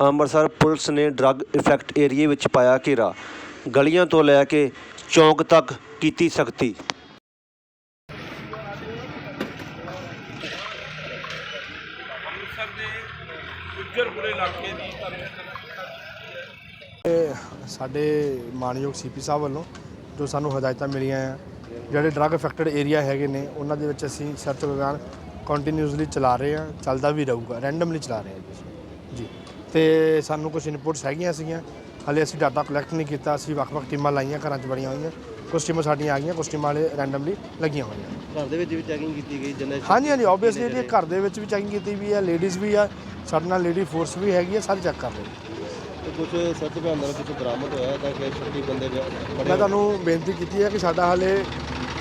Amritsar police ਨੇ drug effect ਏਰੀਏ ਵਿੱਚ ਪਾਇਆ ਘੇਰਾ। ਗਲੀਆਂ ਤੋਂ ਲੈ ਕੇ ਚੌਂਕ ਤੱਕ ਕੀਤੀ ਸਖਤੀ। ਅੰਮ੍ਰਿਤਸਰ ਦੇ ਗੁੱਜਰਪੁਰੇ ਇਲਾਕੇ ਦੀ ਤੁਹਾਨੂੰ ਇਹ ਸਾਡੇ ਮਾਨਯੋਗ ਸੀਪੀ ਸਾਹਿਬ ਵੱਲੋਂ ਜੋ ਸਾਨੂੰ ਹਦਾਇਤਾਂ ਮਿਲੀਆਂ ਆ ਜਿਹੜੇ ਡਰੱਗ ਅਫੈਕਟਡ ਏਰੀਆ ਹੈਗੇ ਨੇ ਉਹਨਾਂ ਦੇ ਵਿੱਚ ਅਸੀਂ ਸਰਚ ਅਭਿਆਨ ਕੰਟੀਨਿਊਸਲੀ ਚਲਾ ਰਹੇ ਆ ਚੱਲਦਾ ਵੀ ਰਹੂਗਾ ਰੈਂਡਮਲੀ ਚਲਾ ਰਹੇ ਆ ਜੀ। ਤੇ ਸਾਨੂੰ ਕੁਝ ਇਨਪੁਟਸ ਹੈਗੀਆਂ ਸੀਗੀਆਂ। ਹਲੇ ਅਸੀਂ ਡਾਟਾ ਕਲੈਕਟ ਨਹੀਂ ਕੀਤਾ ਅਸੀਂ ਵੱਖ-ਵੱਖ ਟੀਮਾਂ ਲਾਈਆਂ ਘਰਾਂ 'ਚ ਬੜੀਆਂ ਹੋਈਆਂ। ਕੁਝ ਟੀਮਾਂ ਸਾਡੀਆਂ ਆ ਗਈਆਂ ਕੁਝ ਟੀਮਾਂ ਹਲੇ ਰੈਂਡਮਲੀ ਲੱਗੀਆਂ ਹੋਈਆਂ। ਘਰ ਦੇ ਵਿੱਚ ਵੀ ਚੈਕਿੰਗ ਕੀਤੀ ਗਈ ਜਨਰੇਸ਼ਨ ਹਾਂਜੀ ਹਾਂਜੀ ਆਬਵੀਅਸਲੀ ਇਹ ਘਰ ਦੇ ਵਿੱਚ ਵੀ ਚੈਕਿੰਗ ਕੀਤੀ ਵੀ ਹੈ ਲੇਡੀਜ਼ ਵੀ ਆ ਸਾਡੇ ਨਾਲ ਲੇਡੀ ਫੋਰਸ ਵੀ ਹੈਗੀ ਆ ਸਾਰੇ ਚੈੱਕ ਕਰ ਰਹੇ। ਤੇ ਕੁਝ ਸੱਚ ਬਿਆਨ ਨਾਲ ਕੁਝ ਬਰਾਮਦ ਹੋਇਆ ਤਾਂ ਕਿ 36 ਬੰਦੇ ਮੈਂ ਤੁਹਾਨੂੰ ਬੇਨਤੀ ਕੀਤੀ ਹੈ ਕਿ ਸਾਡਾ ਹਾਲੇ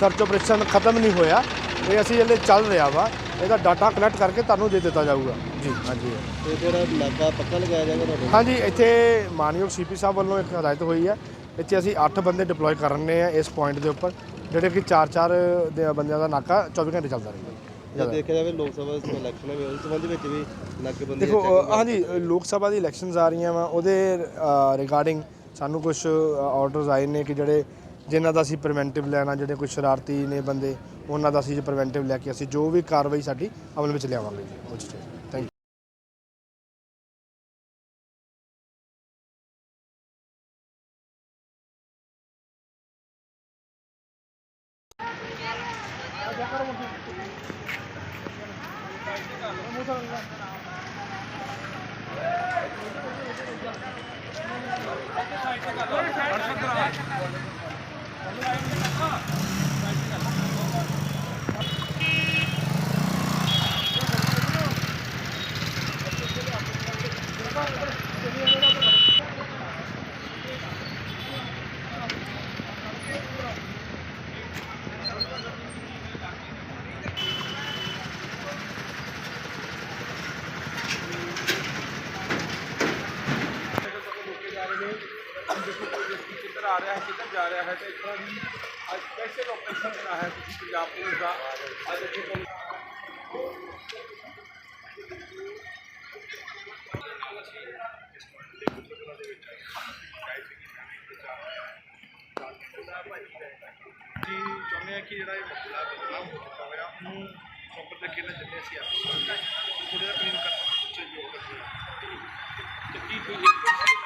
ਸਰਚ ਆਪਰੇਸ਼ਨ ਖਤਮ ਨਹੀਂ ਹੋਇਆ ਇਹ ਅਸੀਂ ਹਲੇ ਚੱਲ ਰਿਹਾ ਵਾ। ਇਹਦਾ ਡਾਟਾ ਕਲੈਕਟ ਕਰਕੇ ਤੁਹਾਨੂੰ ਦੇ ਦਿੱਤਾ ਜਾਊਗਾ। ਜੀ। ਹਾਂਜੀ। ਤੇ ਫਿਰ ਨਾਕਾ ਪੱਕਾ ਲਗਾਇਆ ਜਾਏਗਾ ਤੁਹਾਡੇ ਹਾਂਜੀ ਇੱਥੇ ਮਾਨਯੋਗ ਸੀਪੀ ਸਾਹਿਬ ਵੱਲੋਂ ਇੱਕ ਹਦਾਇਤ ਹੋਈ ਹੈ। ਇੱਥੇ ਅਸੀਂ 8 ਬੰਦੇ ਡਿਪਲੋਏ ਕਰਨੇ ਆ ਇਸ ਪੁਆਇੰਟ ਦੇ ਉੱਪਰ ਜਿਹੜੇ ਕਿ 4-4 ਦੇ ਬੰਦਿਆਂ ਦਾ ਨਾਕਾ 24 ਘੰਟੇ ਚੱਲਦਾ ਰਹੇਗਾ ਜੇ ਦੇਖਿਆ ਜਾਵੇ ਲੋਕ ਸਭਾ ਇਲੈਕਸ਼ਨ ਹੈ ਉਸ ਸੰਬੰਧ ਵਿੱਚ ਵੀ ਨਾਕੇਬੰਦੀ ਦੇਖੋ ਹਾਂਜੀ ਲੋਕ ਸਭਾ ਦੀ ਇਲੈਕਸ਼ਨਸ ਆ ਰਹੀਆਂ ਵਾ ਉਹਦੇ ਰਿਗਾਰਡਿੰਗ ਸਾਨੂੰ ਕੁਝ ਆਰਡਰਸ ਆਏ ਨੇ ਕਿ ਜਿਹੜੇ ਜਿਨ੍ਹਾਂ ਦਾ ਅਸੀਂ ਪ੍ਰੀਵੈਂਟਿਵ ਲੈਣਾ ਜਿਹੜੇ ਕੋਈ ਸ਼ਰਾਰਤੀ ਨੇ ਬੰਦੇ, ਉਹਨਾਂ ਦਾ ਅਸੀਂ ਪ੍ਰੀਵੈਂਟਿਵ ਲੈ ਕੇ ਅਸੀਂ ਜੋ ਵੀ ਕਾਰਵਾਈ ਸਾਡੀ ਅਮਲ ਵਿੱਚ ਲਿਆਵਾਂਗੇ ਜੀ। ਉਹ 'ਚ ਥੈਂਕ ਕਿੱਧਰ ਆ ਰਿਹਾ ਹੈ ਕਿੱਧਰ ਜਾ ਰਿਹਾ ਹੈ ਤੇ ਇਸ ਤਰ੍ਹਾਂ ਦੀ ਅੱਜ ਸਪੈਸ਼ਲ ਆਪਰੇਸ਼ਨ ਕਰਾ ਹੈ ਤੁਸੀਂ ਪੰਜਾਬ ਪੁਲਿਸ ਦਾ ਅੱਜ ਇੱਥੇ ਪੁਲਿਸ ਜੀ ਚਾਹੁੰਦੇ ਆ ਕਿ ਜਿਹੜਾ ਇਹ ਮਸਲਾ ਬਦਲਾਅ ਹੋ ਚੁੱਕਾ ਹੋਇਆ ਉਹਨੂੰ ਪ੍ਰੋਪਰ ਤਰੀਕੇ ਨਾਲ ਚੱਲੇ ਅਸੀਂ ਆਪਾਂ ਥੋੜਾ ਜਿਹਾ ਕਲੀਨ ਕਰਨਾ ਚਾਹੀਏ ਤੇ ਕੀ ਕੋਈ ਕੋਈ ਕੋਈ ਕੋਈ ਕੋਈ